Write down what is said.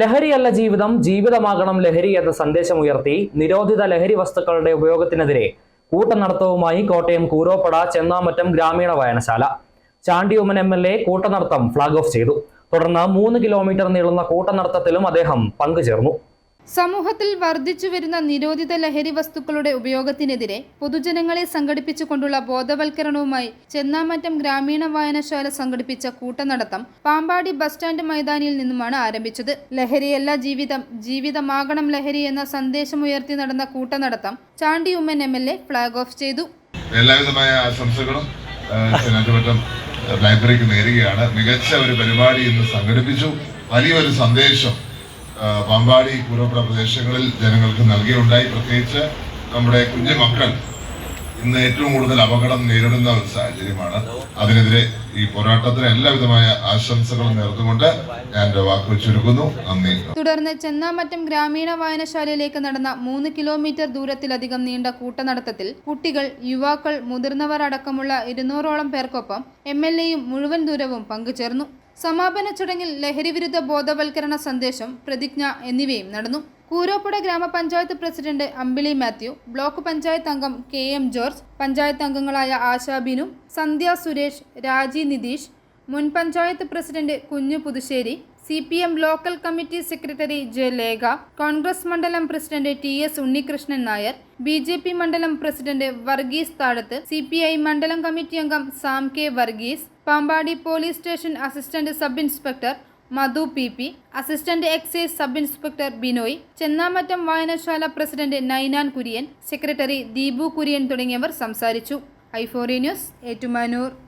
ലഹരിയല്ല ജീവിതം ജീവിതമാകണം ലഹരി എന്ന സന്ദേശമുയർത്തി നിരോധിത ലഹരി വസ്തുക്കളുടെ ഉപയോഗത്തിനെതിരെ കൂട്ടനടത്തവുമായി കോട്ടയം കൂരോപ്പട ചെന്നാമറ്റം ഗ്രാമീണ വായനശാല. ചാണ്ടിയുമ്മൻ എം എൽ എ കൂട്ടനടത്തം ഫ്ളാഗ് ഓഫ് ചെയ്തു. തുടർന്ന് മൂന്ന് കിലോമീറ്റർ നീളുന്ന കൂട്ടനടത്തത്തിലും അദ്ദേഹം പങ്കുചേർന്നു. സമൂഹത്തിൽ വർദ്ധിച്ചു വരുന്ന നിരോധിത ലഹരി വസ്തുക്കളുടെ ഉപയോഗത്തിനെതിരെ പൊതുജനങ്ങളെ സംഘടിപ്പിച്ചുകൊണ്ടുള്ള ബോധവൽക്കരണവുമായി ചെന്നാമറ്റം ഗ്രാമീണ വായനശാല സംഘടിപ്പിച്ച കൂട്ടനടത്തം പാമ്പാടി ബസ് സ്റ്റാൻഡ് മൈതാനിയിൽ നിന്നുമാണ് ആരംഭിച്ചത്. ലഹരിയല്ല ജീവിതം ജീവിതമാകണം ലഹരി എന്ന സന്ദേശമുയർത്തി നടന്ന കൂട്ടനടത്തം Chandy Oommen M L A flag off ചെയ്തു. എല്ലാവിധമായ ആശംസകളും ലൈബ്രറിക്ക് നേരുകയാണ്. മികച്ച ഒരു പരിപാടി ഇന്ന് സംഘടിപ്പിച്ചു. വലിയൊരു സന്ദേശം പാമ്പാടി പൂർവപ്പുറ പ്രദേശങ്ങളിൽ ജനങ്ങൾക്ക് നൽകിയുണ്ടായി പ്രത്യേകിച്ച് നമ്മുടെ കുഞ്ഞു മക്കൾ ഇന്ന് ഏറ്റവും കൂടുതൽ അപകടം നേരിടുന്ന ഒരു സാഹചര്യമാണ്. അതിനെതിരെ ഈ പോരാട്ടത്തിന് എല്ലാവിധമായ ആശംസകളും നേർന്നുകൊണ്ട് ഞാൻ വാക്കുകൾ ചുരുക്കുന്നു നന്ദി. തുടർന്ന് ചെന്നാമറ്റം ഗ്രാമീണ വായനശാലയിലേക്ക് നടന്ന മൂന്ന് കിലോമീറ്റർ ദൂരത്തിലധികം നീണ്ട കൂട്ടനടത്തത്തിൽ കുട്ടികൾ യുവാക്കൾ മുതിർന്നവർ അടക്കമുള്ള ഇരുന്നൂറോളം പേർക്കൊപ്പം എം എൽ എയും മുഴുവൻ ദൂരവും പങ്കുചേർന്നു. സമാപന ചടങ്ങിൽ ലഹരിവിരുദ്ധ ബോധവൽക്കരണ സന്ദേശം പ്രതിജ്ഞ എന്നിവയും നടന്നു. കൂരോപ്പുഴ ഗ്രാമപഞ്ചായത്ത് പ്രസിഡന്റ് അമ്പിളി മാത്യു ബ്ലോക്ക് പഞ്ചായത്ത് അംഗം കെ എം ജോർജ് പഞ്ചായത്ത് അംഗങ്ങളായ ആശാ ബിനു സന്ധ്യ സുരേഷ് രാജി നിതീഷ് മുൻ panchayat president Kunju Puthussery C P M local committee secretary J Lekha Congress മണ്ഡലം president T S Unnikrishnan Nair B J P മണ്ഡലം president Varghese Thazhath C P I മണ്ഡലം committee അംഗം Sam K Varghese Pampady police station assistant sub inspector Madhu P P assistant excise sub inspector Binoy Chennamattam വായനശാല president Ninan Kurian secretary Deepu Kurian തുടങ്ങിയവർ സംസാരിച്ചു. ഐഫോറി news Ettumanoor.